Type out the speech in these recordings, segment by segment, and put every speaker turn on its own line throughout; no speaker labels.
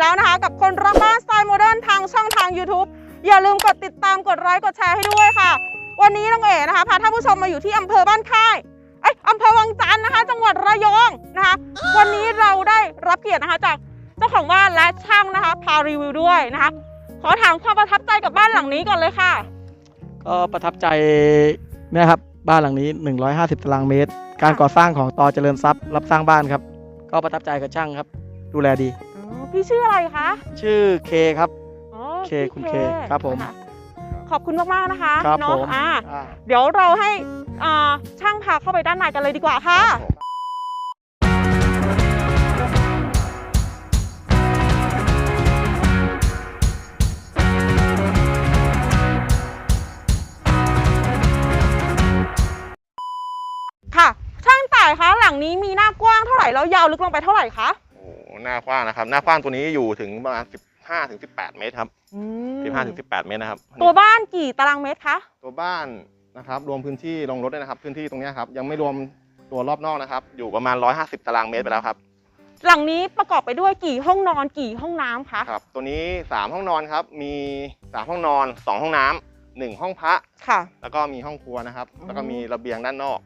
แล้วนะคะ กับคนรักบ้านสไตล์โมเดิร์นทางช่องทาง YouTube อย่าลืมกดติดตามกดไลค์กดแชร์ให้ด้วยค่ะ วันนี้น้องเอ๋นะคะพาท่านผู้ชมมาอยู่ที่อำเภอบ้านค่ายเอ้อำเภอวังจันทร์นะคะ จังหวัดระยองนะคะ วันนี้เราได้รับเกียรตินะคะจากเจ้าของบ้านและช่างนะคะ พารีวิวด้วยนะคะ ขอถามความประทับใจกับบ้านหลังนี้ก่อนเลยค่ะ
ก็ประทับใจนะครับบ้านหลังนี้ 150 ตารางเมตร การก่อสร้างของตอเจริญทรัพย์รับสร้างบ้านครับ ก็ประทับใจกับช่างครับ ดูแลดี
พี่ชื่ออะไรคะ
ชื่อเคครับ
อ๋อ
เค
พี่
คุณเคครับผม
นะะขอบคุณมากๆนะคะ
ครับ
เนาะ
ผม
อ่า
อ่า
เดี๋ยวเราให้อ่าช่างพาเข้าไปด้านในกันเลยดีกว่าค่ะ ค่ะ ช่างต่ายคะหลังนี้มีหน้ากว้างเท่าไหร่แล้วยาวลึกลงไปเท่าไหร่คะ
โอ้โหหน้ากว้างนะครับ หน้ากว้างตัวนี้อยู่ถึงประมาณ 15ถึง18 เมตรครับ
อืม
15ถึง18 เมตรนะครับ
ตัวบ้านกี่ตารางเมตรคะ
ตัวบ้านนะครับรวมพื้นที่ลงรถด้วยนะครับ พื้นที่ตรงเนี้ยครับยังไม่รวมตัวรอบนอกนะครับ อยู่ประมาณ 150 ตารางเมตรไปแล้วครับ
หลังนี้ประกอบไปด้วยกี่ห้องนอนกี่ห้องน้ำคะ
ครับ ตัวนี้ 3 ห้องนอนครับมี 3 ห้องนอน 2 ห้องน้ำหนึ่งห้องพระ
ค่ะ
แล้วก็มีห้องครัวนะครับ แล้วก็มีระเบียงด้านนอก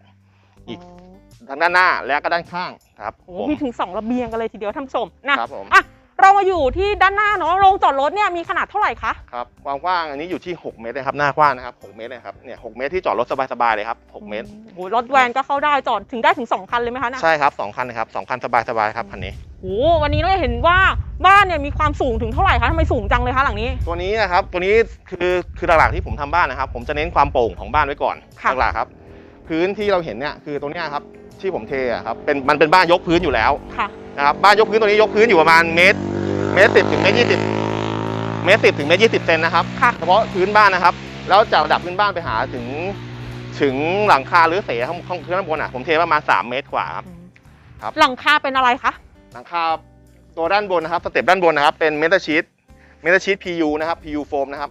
อีก
อ๋อ
ทั้งด้านหน้าและก็ด้านข้างครับ
โอ้
ผม
มีถึงสองระเบียงกันเลยทีเดียวท่านผู้ชมนะครับ
ผม
อะเรามาอยู่ที่ด้านหน้าเนาะโรงจอดรถเนี่ยมีขนาดเท่าไหร่คะ
ครับความกว้างอันนี้อยู่ที่ 6 เมตรเลยครับหน้ากว้างนะครับ 6 เมตรเลยครับเนี่ย6เมตรที่จอดรถสบายๆเลยครับ 6 เมตร
โอ้โหรถแวนก็เข้าได้จอดถึงได้ถึงสองคันเลยไหมคะนะ
ใช่ครับสองคันนะครับสองคันสบายๆครับคันนี้
โอ้โหวันนี้เราเห็นว่าบ้านเนี่ยมีความสูงถึงเท่าไหร่คะทำไมสูงจังเลยคะหลังนี้
ตัวนี้นะครับตัวนี้คือคือหลักๆที่ผมทำบ้านนะครับ ผมจะเน้นความโปร่งของบ้านไว้ก่อน
ค่ะ
หลักๆครับพื้นที่เราเห็นเนี่ยคือตรงเนี้ยครับ ที่ผมเทอะครับเป็นมันเป็นบ้านยกพื้นอยู่แล้ว
ค่ะ
นะครับบ้านยกพื้นตัวนี้ยกพื้นอยู่ประมาณเมตรเมตรสิบถึงเมตรยี่สิบเมตรสิบถึงเมตรยี่สิบเซนนะครับ
ค่ะ
เฉพาะพื้นบ้านนะครับ แล้วจากระดับพื้นบ้านไปหาถึง ถึงหลังคาหรือเสข้างข้างข้างบนอะผมเทประมาณสามเมตรกว่าครับ ครับ
หลังคาเป็นอะไรคะ
หลังคาตัวด้านบนนะครับสเต็ปด้านบนนะครับเป็นเมทัลชีตเมทัลชีต PU นะครับ PU โฟมนะครับ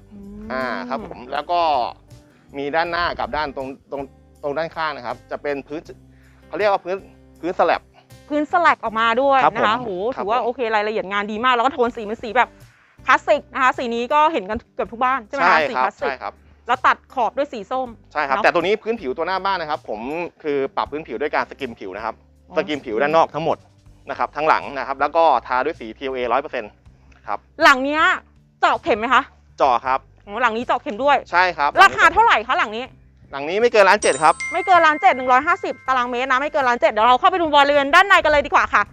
อ่าครับผมแล้วก็มีด้านหน้ากับด้านตรงตรงตรงด้านข้างนะครับ จะเป็นพื้น เขาเรียกว่าพื้นพื้นสลับ
พื้นสลักออกมาด้วย
ครับ
นะคะ
ผม
โห
ครับ
ถือว่า
ผม
โอเครายละเอียดงานดีมาก แล้วก็โทนสีเป็นสีแบบคลาสสิกนะคะ สีนี้ก็เห็นกันเกือบทุกบ้านใช่ไหมคะสี
ครั
คลาสสิ
ใช่
ก
ครับ
แล้วตัดขอบด้วยสีส้ม
ใช่ครับ
เนอะ
แต่ตัวนี้พื้นผิวตัวหน้าบ้านนะครับ ผมคือปรับพื้นผิวด้วยการสกิมผิวนะครับสกิมผิวด้านนอกทั้งหมดนะครับทั้งหลังนะครับ แล้วก็ทาด้วยสี TOA 100%ครับ
หลังเนี้ยเจาะเข็มไหมคะ
จ่อครับ
โอ้หลังนี้เจาะเข็มด้วย
ใช่ครับ
ราคาเท่าไหร่คะหลังนี้
หลังนี้ไม่เกินล้านเจ็ดครับ
ไม่เกินล้านเจ็ดหนึ่งร้อยห้าสิบตารางเมตรนะไม่เกินล้านเจ็ดเดี๋ยวเราเข้าไปดูบริเวณด้านในกันเลยดีกว่าค่ะ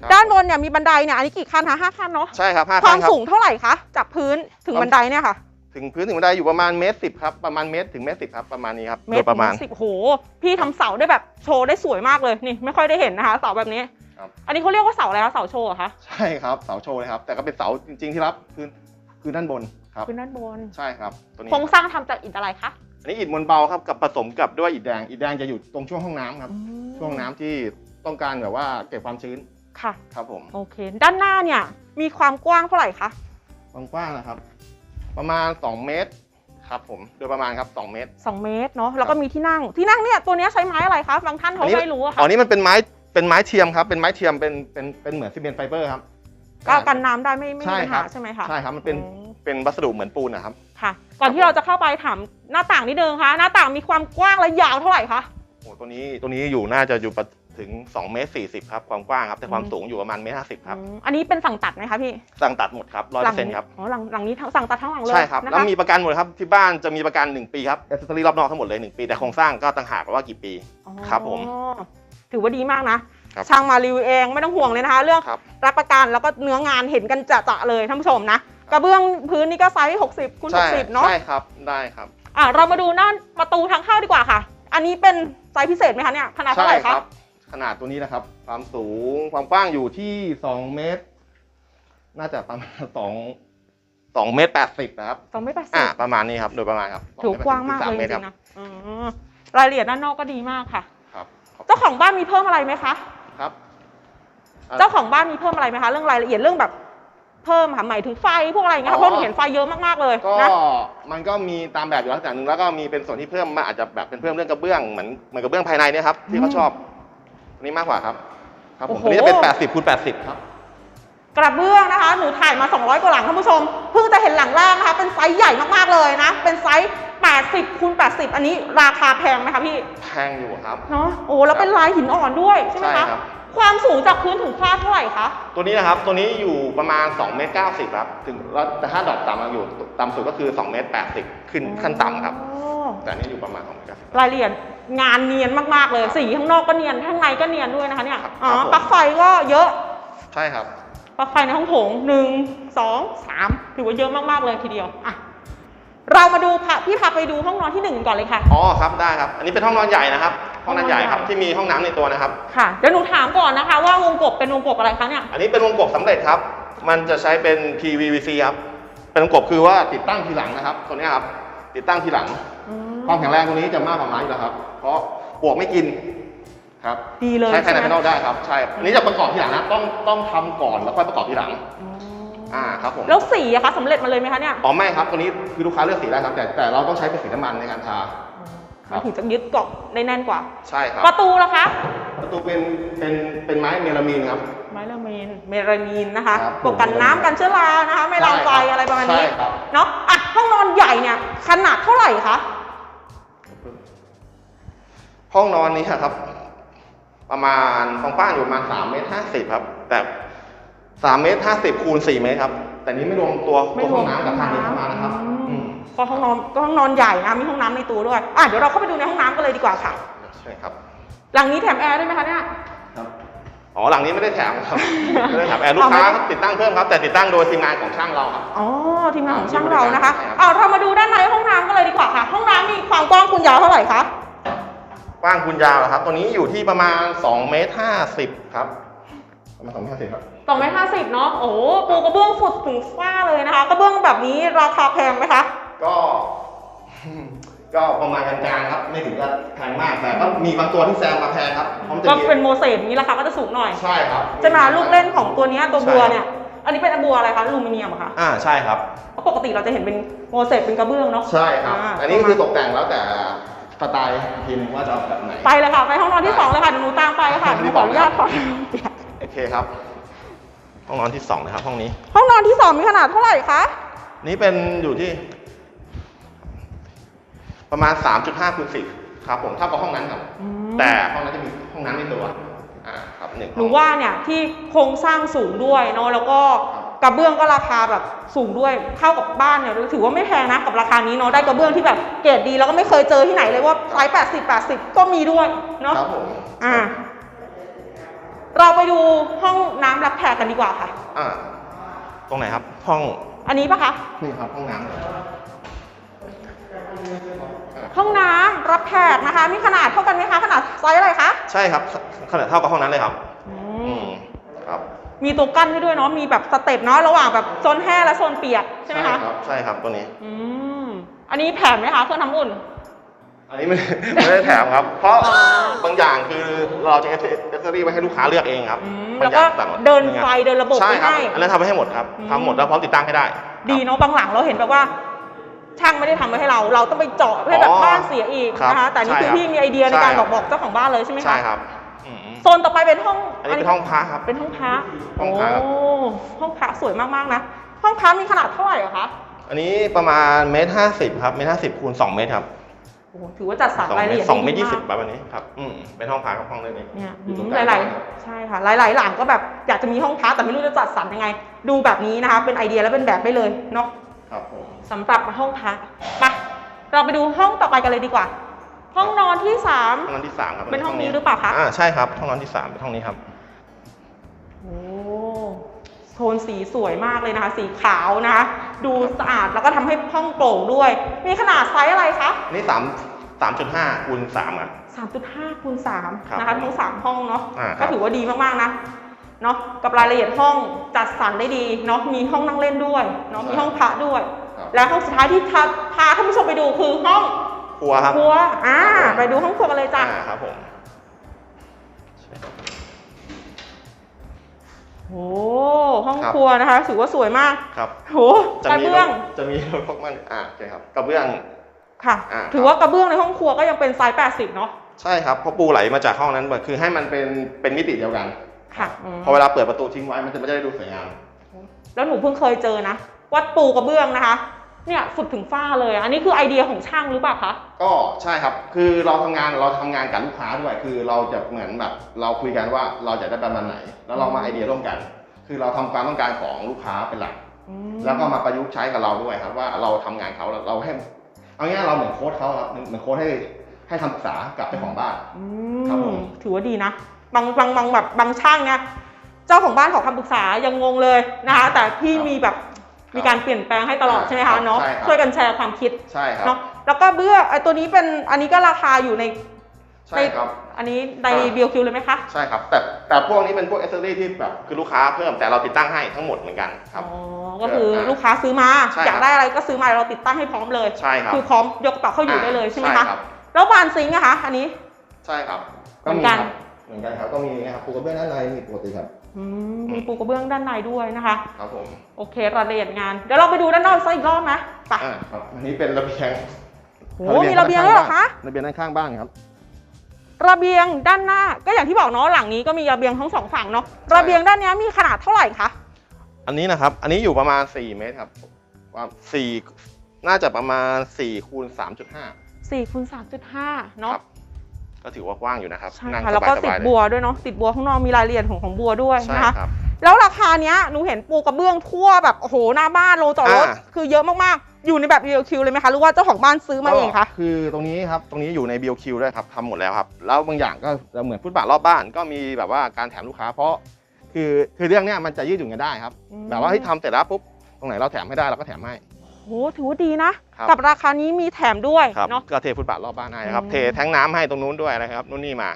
ครับ
ด้านบนเนี่ยมีบันไดเนี่ยอันนี้กี่ขั้นคะห้าขั้นเนาะ
ใช่ครับห้า
ควา
ขั้
ม
นครับ
สูงเท่าไหร่คะจากพื้นถึงบันไดเนี่ยค่ะ
ถึงพื้นถึงบันไดอยู่ประมาณเมตรสิบครับประมาณเมตรถึงเมตรสิบครับประมาณนี้ครับ
เม
โด
ต
ยประมาณ
สิบโหพี่ทำเสาได้แบบโชว์ได้สวยมากเลยนี่ไม่ค่อยได้เห็นนะคะเสาแบบนี้
ครับ
อันนี้เขาเรียกว่าเสาอะไรคะเสาโชว์เหรอคะ
ใช่ครับเสาโชว์เลยครับ แต่ก็เป็นเสาจริง ๆที่รับพื้นพื้นด้านบนครับ
พื้นด้านบน
ใช่ครับตัวนี้
โครงสร้างทำจากอิฐอะไรคะ
อันนี้อิฐมวลเบาครับกับผสมกับด้วยอิฐแดงอิฐแดงจะอยู่ตรงช่วงห้องน้ำครับช่วงน้ำที่ต้องการแบบว่าเก็บความชื้น
ค่ะ
ครับผม
โอเค ด้านหน้าเนี่ย มีความกว้างเท่าไหร่คะ
ความกว้างนะครับ ประมาณ 2 เมตรครับผมโดยประมาณครับ 2 เมตร
2เมตรเนาะแล้วก็มีที่นั่ง ที่นั่งเนี่ยตัวเนี้ยใช้ไม้อะไรคะบางท่านเขา
อันนี้
ไม่รู้อะ
อ๋
ค่ะ
อนี่มันเป็นไม้เป็นไม้เทียมครับเป็นไม้เทียมเป็นเป็นเป็นเหมือนซีเมนต์ไฟเบอร์ครับ
ก็กันน้ำได้ไม่ไม่มี
ใช่
ปัญ
ครั
หา
บ
ใช่ไหมคะ
ใช่ครับมันเป็น
อืม
เป็นวัสดุเหมือนปูนนะครับ
ค่ะ ก่อนที่เราจะเข้าไปถามหน้าต่างนิดนึงคะหน้าต่างมีความกว้างและยาวเท่าไหร่คะ
โอ้ตัวนี้ตัวนี้อยู่น่าจะอยู่ประถึง2เมตร40ครับความกว้างครับแต่ความ
อืม
สูงอยู่ประมาณเมตรห้าสิบครับ
อืมอันนี้เป็นสั่งตัดไหมคะพี่
สั่งตัดหมดครับร้อย
ห
เป
ลั
อร์เซ็นต์ครับ
อ๋อหลังหลังนี้ทั้งสั่งตัดทั้งหลังเลย
ใช่ครับ
นะ
แล้ว
คะ
มีประกันหมดครับ ที่บ้านจะมีประกัน 1 ปีครับแอสเซสซอรี่รอบนอกทั้งหมดเลย 1 ปี แต่โครงสร้างก็ต่างหากว่ากี่ปี
อ๋อ
ครับผม
ถือว่าดีมากนะ
ครับ
ช่างมารีวิวเองไม่ต้องห่วงเลยนะคะ เรื่อง
ครับ
รับประกันแล้วก็เนื้องานเห็นกันจะๆเลยท่านผู้ชมนะ กระเบื้องพื้นนี่ก็ไซส์60คูณ
ใช่
60เนาะ
ใช่ครับได้ครับ
อะเรามาดูด้านประตูทางเข้าดีกว่าค่ะ อันนี้เป็นไซส์พิเศษไหมคะเนี่ยขนาดเท่า
ใช่
ไหร่
ค
คะ
รับขนาดตัวนี้นะครับ ความสูงความกว้างอยู่ที่2เมตร น่าจะประมาณ2 2เมตร80นะครับ
สองไม่แปดสิ
อ่า
บ
ประมาณนี้ครับโดยประมาณครับ
ถือกว้างมากเลย
3
จ
เมตรค
ริ
รับ
งๆนะอืมรายละเอียดด้านนอกก็ดีมากค่ะ
ครับขบ
เจ้าของบ้านมีเพิ่มอะไรไหมคะ
ครับ
เจ้าของบ้านมีเพิ่มอะไรไหมคะ เรื่องรายละเอียดเรื่องแบบ เพิ่มค่ะหมายถึงไฟพวกอะไรอย่างเงี้ยค่ะเพราะหนูเห็นไฟเยอะมากๆเลย
ก็
นะ
มันก็มีตามแบบอยู่ลักษณะหนึ่งแล้วก็มีเป็นส่วนที่เพิ่มมาอาจจะแบบเป็นเพิ่มเรื่องกระเบื้องเหมือนเหมือนกระเบื้องภายในเนี่ยครับที่เขาชอบอันนี้มากกว่าครับ ครับผม
โอ้โห
อันนี้จะเป็น 80คูณ80 ครับ
กระเบื้องนะคะ หนูถ่ายมา 200 กว่าหลังท่านผู้ชม เพิ่งจะเห็นหลังแรกนะคะ เป็นไซส์ใหญ่มากๆเลยนะ เป็นไซส์ 80คูณ80 อันนี้ราคาแพงไหมคะพี่
แพงอยู่ครับ
เนาะโอ้แล้วเป็นลายหินอ่อนด้วยใช่ไหม
ใช่
คะ
ครับ
ความสูงจากพื้นถึงฟ้าเท่าไหร่คะ
ตัวนี้นะครับ ตัวนี้อยู่ประมาณ2เมตร90ครับ ถึงแล้วแต่ถ้าดอกต่ำอยู่ต่ำสุดก็คือ2เมตร80 ขึ้นขั้นต่ำครับ
อ๋อ
แต่อันนี้อยู่ประมาณ2เมตร90
รายละเอียดงานเนียนมากๆเลย สีข้างนอกก็เนียน ข้างในก็เนียนด้วยนะคะเนี่ย
ครับ
อ๋อ
ครับผม
ปลั๊กไฟก็เยอะ
ใช่ครับ
ปลั๊กไฟในห้องโถงหนึ่งสองสามถือว่าเยอะมากๆเลยทีเดียวอะเรามาดูพาพี่พาไปดูห้องนอนที่หนึ่งก่อนเลยค่ะ
อ๋อครับได้ครับ อันนี้เป็นห้องนอนใหญ่นะครับ ห้องนอนใหญ่ครับ
ห้องนอนใหญ่
ที่มีห้องน้ำในตัวนะครับ
ค่ะเดี๋ยวหนูถามก่อนนะคะว่าวงกบเป็นวงกบอะไรคะเนี่ย
อันนี้เป็นวงกบสำเร็จครับ มันจะใช้เป็น PVC ครับ เป็นวงกบคือว่าติดตั้งทีหลังนะครับ ตัวเนี้ยครับ ติดตั้งทีหลัง ความแข็งแรงตัวนี้จะมากกว่าไม้อยู่แล้วครับ เพราะปลวกไม่กินครับ
ดีเลย
ใช้ภายใน
ใช่ไหม
ภายนอกได้ครับ ใช่อันนี้จะประกอบทีหลังนะ ต้องต้องทำก่อนแล้วค่อยประกอบทีหลัง
อ๋อ
อ่าครับผม
แล้วสีอะคะสำเร็จมาเลยไหมคะเนี่ย
อ๋อไม่ครับ ตัวนี้คือลูกค้าเลือกสีได้ครับ แต่แต่เราต้องใช้เป็นสีน้ำมันในการทาครับ
มันถึงจะยึดเกาะได้แน่นกว่า
ใช่ครับ
ประตูล่ะคะ
ประตูเป็นเป็นเป็นไม้เมลามีนครับ
ไม้ละเมนเมรามีนนะคะ
ครับ
ปกกันน้ำกันเชื้อรานะคะ ไม่ลามไฟ
ใช่ครับ
อะไรประมาณนี้
ใช่ครับ
เนาะอะห้องนอนใหญ่เนี่ยขนาดเท่าไหร่คะ
ห้องนอนนี้ครับ ประมาณกว้างๆอยู่ประมาณ3เมตร50ครับ แต่3เมตร50คูณ4เมตรครับ แต่นี้ไม่รวมตัวตัวห้องน้ำกับทางเดินเข้ามานะครับ อืม
ก็ห้องนอนก็ห้องนอนใหญ่นะมีห้องน้ำในตัวด้วยอะเดี๋ยวเราเข้าไปดูในห้องน้ำกันเลยดีกว่าค่ะ
ใช่ครับ
หลังนี้แถมแอร์ด้วยไหมคะเนี่ย
อ๋อหลังนี้ไม่ได้แถมครับไม่ได้แถมแอร์ลูกค้า
เอาไม่ได้
ติดตั้งเพิ่มครับแต่ติดตั้งโดยทีมงานของช่างเราครับ
อ๋อทีมงานของช่างเรานะคะ
ใช่ครับ
เอาเรามาดูด้านในห้องน้ำกันเลยดีกว่าค่ะ ห้องน้ำมีความกว้างคูณยาวเท่าไหร่คะ
กว้างคูณยาวนะครับ ตัวนี้อยู่ที่ประมาณ2เมตร50ครับประมาณ2เมตร50ครับ
สองเมตรห้าสิบเนาะโอ้โหปูกระเบื้องสุดถึงฟ้าเลยนะคะกระเบื้องแบบนี้ราคาแพงไหมคะ
ก็ก็ประมาณกลางๆครับ ไม่ถึงกับแพงมากแต่ก็มีบางตัวที่แซงมาแพงครับเพราะมันจะ
ก็
มี
เป็นโมเสสอย่างนี้ราคาก็จะสูงหน่อย
ใช่ครับ
ใช่ไหมลูกเล่นของตัวเนี้ยตัวบัว
ใช่
เนี่ย อันนี้เป็นบัวอะไรคะอลูมิเนียมเหรอคะ
อ่าใช่ครับ
เพราะปกติเราจะเห็นเป็นโมเสสเป็นกระเบื้องเนาะ
ใช่ครับาอันนี้คือตกแต่งแล้วแต่สไตล์ทีมว่าจะเอาแบบไหน
ไปเลยค่ะ ไปห้องนอนที่สองเลยค่ะเดี๋ยวหนูตามไปค่ะหนูขออนุญาตขอเปียก
โอเคครับ ห้องนอนที่สองนะครับห้องนี้
ห้องนอนที่สองมีขนาดเท่าไหร่คะ
นี่เป็นอยู่ที่ ประมาณ 3.5คูณ10ครับผมเท่ากับห้องนั้นครับ
อืม
แต่ห้องนั้นจะมีห้องน้ำในตัวอ่าครับหนึ่ง
หนูว่าเนี่ยที่โครงสร้างสูงด้วยเนาะแล้วก็กระเบื้องก็ราคาแบบสูงด้วยเท่ากับบ้านเนี่ยถือว่าไม่แพงนะกับราคานี้เนาะได้กระเบื้องที่แบบเกรดดีแล้วก็ไม่เคยเจอที่ไหนเลยว่าไซส์80 80ก็มีด้วยเนาะ
ครับผม
อ่าเราไปดูห้องน้ำรับแขกกันดีกว่าค่ะ
อ่าตรงไหนครับ ห้อง
อันนี้ปะคะ
นี่ครับห้องน้ำ
ห้องน้ำรับแขกนะคะ มีขนาดเท่ากันไหมคะ ขนาดไซส์อะไรคะ
ใช่ครับขนาดเท่ากับห้องนั้นเลยครับ
อื
อื
ม
มครับ
มีตัวกั้นให้ด้วยเนาะ มีแบบสเต็ปเนาะ ระหว่างแบบโซนแห้งและโซนเปียกใช่ไหมคะ
ครับใช่ครับตัวนี้
อืม อันนี้แถมไหมคะเครื่องทำอุ่น
อันนี้ไม่ ไม่ได้แถมครับ เพราะ
อ๋อ
บางอย่างคือเราจะเอเซอรี่ไว้ให้ลูกค้าเลือกเองครับ
อืม
บาง
แล้วก็
อย่างสั่ง
เดินไฟเดินระบบ
ใช่
ไว้
ครับ
ให้
อันนั้นทำไว้ให้หมดครับ
อืม
ทำหมดแล้วพร้อมติดตั้งให้ได้
ดีเนาะบางหลังเราเห็นแบบว่า ช่างไม่ได้ทำไว้ให้เรา เราต้องไปเจาะให้แบบ
อ๋อ
บ้านเสียอีก
ครับ
นะคะ แต่นี่
ใช่
คือ
ครับ
พี่มีไอเดียใน
ใช่
การ
ครับ
บอกบอกเจ้าของบ้านเลยใช่ไหมคะ
ใช่ครับอืม
โซนต่อไปเป็นห้อง
อันนี้เป็นห้องพระครับ
เป็นห้องพระ
ห้องพระครับ
โอ้ห้องพระสวยมากๆนะ ห้องพระมีขนาดเท่าไหร่อะคะ
อันนี้ประมาณเมตรห้าสิบครับเมตรห้าสิบคูณสองเมตรครับ
โอ้โหถือว่าจัดสรร
สอง
ราย
เม
ละ
ต
เอี
ร
ยด
สองเมตร
ดี
ยี่สิบา
ก
แบบนี้ครับอืมเป็นห้องพักครับห้องเรื่องนี้
เนี่ย
อยู่ตรง
ห
กลาง
ลายๆ ใช่ค่ะ หลายๆหลังก็แบบอยากจะมีห้องพักแต่ไม่รู้จะจัดสรรยังไง ดูแบบนี้นะคะ เป็นไอเดียและเป็นแบบได้เลยเนาะ
ครับผม
สำหรับห้องพักไปเราไปดูห้องต่อไปกันเลยดีกว่า ห้องนอนที่สาม
ห้องนอนที่สามครับ
เป็นห้องนี้หรือเปล่าคะ
อ่าใช่ครับ ห้องนอนที่สามเป็นห้องนี้ครับ
โอ้โทนสีสวยมากเลยนะคะ สีขาวนะคะ ดูสะอาดแล้วก็ทำให้ห้องโปร่งด้วย มีขนาดไซส์อะไรคะ
อันนี้สามสามจุดห้าคูณสามอะ
3.5คูณ3
ครับ
นะคะทั้ง3ห้องเนาะ
อ่าครับ
ก็ถือว่าดีมากๆนะ เนาะกับรายละเอียดห้องจัดสรรได้ดีเนาะมีห้องนั่งเล่นด้วยเนาะมีห้องพระด้วย
ครับ
และห้องสุดท้ายที่พาพาท่านผู้ชมไปดูคือห้อง
ครัวครับ
ครัวอ่า
ครับผม
ไปดูห้องครัวกันเลยจ้ะ
อ่าครับผม
โอ้ห้องครัวนะคะถือว่าสวยมาก
ครับ
โห
จะ
กระ
มี
เบื้อง
จะมีรถพวกมันอ่าโอเคครับกระเบื้อง
ค่ะ
อ่า
ถือว่ากระเบื้องในห้องครัวก็ยังเป็นไซส์80 เนาะ
ใช่ครับเพราะปูไหลมาจากห้องนั้นคือให้มันเป็นเป็นมิติเดียวกัน
ค่ะอืม
พอเวลาเปิดประตูทิ้งไว้มันจะไม่ได้ดูสวยงาม
แล้วหนูเพิ่งเคยเจอนะ วัดปูกระเบื้องนะคะ เนี่ยสุดถึงฝ้าเลย อันนี้คือไอเดียของช่างหรือเปล่าคะ
ก็ใช่ครับ คือเราทำงานเราทำงานกับลูกค้าด้วย คือเราจะเหมือนแบบเราคุยกันว่าเราจะได้ประมาณไหน แล้วเรามาไอเดียร่วมกัน คือเราทำความต้องการของลูกค้าเป็นหลักแล้วก็มาประยุกต์ใช้กับเราด้วยครับว่าเราทำงานเขาเราให้เอาง่ายๆเราเหมือนโค้ชเขาครับเหมือนโค้ชให้ให้คำปรึกษากับเจ้าของบ้าน
อื
ครับผม
ถือว่าดีนะ บางบางบางแบบบางช่างเนี่ยเจ้าของบ้านขอคำปรึกษายังงงเลยนะคะแต่พี่มีแบบมีการเปลี่ยนแปลงให้ตลอดใช่ไหมคะเนาะ
ใช่ครับ
ช่วยกันแชร์ความคิด
ใช่ครับ
เนาะแล้วก็เบื้องไอตัวนี้เป็นอันนี้ก็ราคาอยู่ใน
ใช่ครับ
อันนี้ใน
อ่า
บิลคิวเลยไหมคะ
ใช่ครับ แต่แต่พวกนี้เป็นพวกเอเซอรี่ที่แบบคือลูกค้าเพิ่มแต่เราติดตั้งให้ทั้งหมดเหมือนกันครับ
อ๋อก็คือ
เออ
ลูกค้าซื้อมา
ใช่
อยากได้อะไรก็ซื้อมาเราติดตั้งให้พร้อมเลย
ใช่ครับ
คือพร้อมยกกระเป๋าเข้าอยู่ได้เลยใช่ไหมคะ
รับ
แล้วบานซิงค์อะคะอันนี้
ใช่ครับ
เหมือนกัน
ครับ เหมือนกันครับก็มีนะครับปูกระเบื้องด้านในมีปกติครับ
อืมมีปูกระเบื้องด้านในด้วยนะคะ
ครับผม
โอเครายละเอียดงานเดี๋ยวเราไปดูด้านนอกสักอีกรอบไหมไป
อ่าครับอันนี้เป็นระเบียง
โอ้มีระเบียงด้วยเหรอคะ
ระเบียงด้านข้างบ้านครับ
ระเบียงด้านหน้าก็อย่างที่บอกเนาะหลังนี้ก็มีระเบียงทั้งสองฝั่งเนาะ
ใช่
ระเบียงด้านเนี้ยมีขนาดเท่าไหร่คะ
อันนี้นะครับ อันนี้อยู่ประมาณ 4 เมตรครับว่าสี่น่าจะประมาณ4คูณ3.5
4คูณ3.5 เนาะ
ครับ ก็ถือว่ากว้างอยู่นะครับ
ใช่
นั่ง
ค่ะแล้วก็
ส
ติด
บายๆเลย
บัวด้วยเนาะติดบัวข้างนอกมีรายละเอียดของของบัวด้วย
ใช่
นะคะ
ครับ
แล้วราคาเนี้ยหนูเห็นปูกระเบื้องทั่วแบบโอ้โหหน้าบ้านโลจอดรถ
อ่า
คือเยอะมากๆ อยู่ในแบบ BLQ เลยไหมคะหรือว่าเจ้าของบ้านซื้อมาเองคะ
ก็คือตรงนี้ครับ ตรงนี้อยู่ใน BOQ ด้วยครับทำหมดแล้วครับ แล้วบางอย่างก็เหมือนฟุตบาทรอบบ้านก็มีแบบว่าการแถมลูกค้า เพราะคือคือเรื่องเนี้ยมันจะยืดหยุ่นกันได้ครับ
อืม
แบบว่าที่ทำเสร็จแล้วปุ๊บ ตรงไหนเราแถมให้ได้เราก็แถมให้
โหถือว่าดีนะ
ครับ
กับราคานี้มีแถมด้วย
ครับ
เนาะ
ก็เทฟุตบาทรอบบ้านให้นะครับ
อืม
เทแท้งน้ำให้ตรงนู้นด้วยนะครับนู่นนี่มา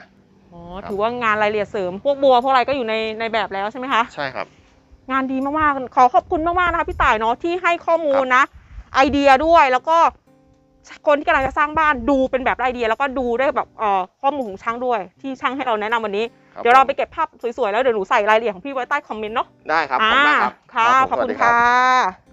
อ๋อ
ครับ
ถือว่างานรายละเอียดเสริม พวกบัวพวกอะไรก็อยู่ในในแบบแล้วใช่ไหมคะ
ใช่ครับ
งานดีมากๆ ขอขอบคุณมากๆนะคะพี่ต่ายเนาะที่ให้ข้อมูลนะ ไอเดียด้วยแล้วก็ คนที่กำลังจะสร้างบ้านดูเป็นแบบไอเดีย แล้วก็ดูได้แบบเอ่อข้อมูลของช่างด้วย ที่ช่างให้เราแนะนำวันนี้
ครับ
เดี๋ยวเรา
ผม
ไปเก็บภาพสวยๆ แล้วเดี๋ยวหนูใส่รายละเอียดของพี่ไว้ใต้คอมเมนต์เนาะ
ได้ครับขอบคุณมากครับ
ค่ะ
รับผม
ขอบ
สวั
คุ
ส
ณ
ดีรับ
ค่ะ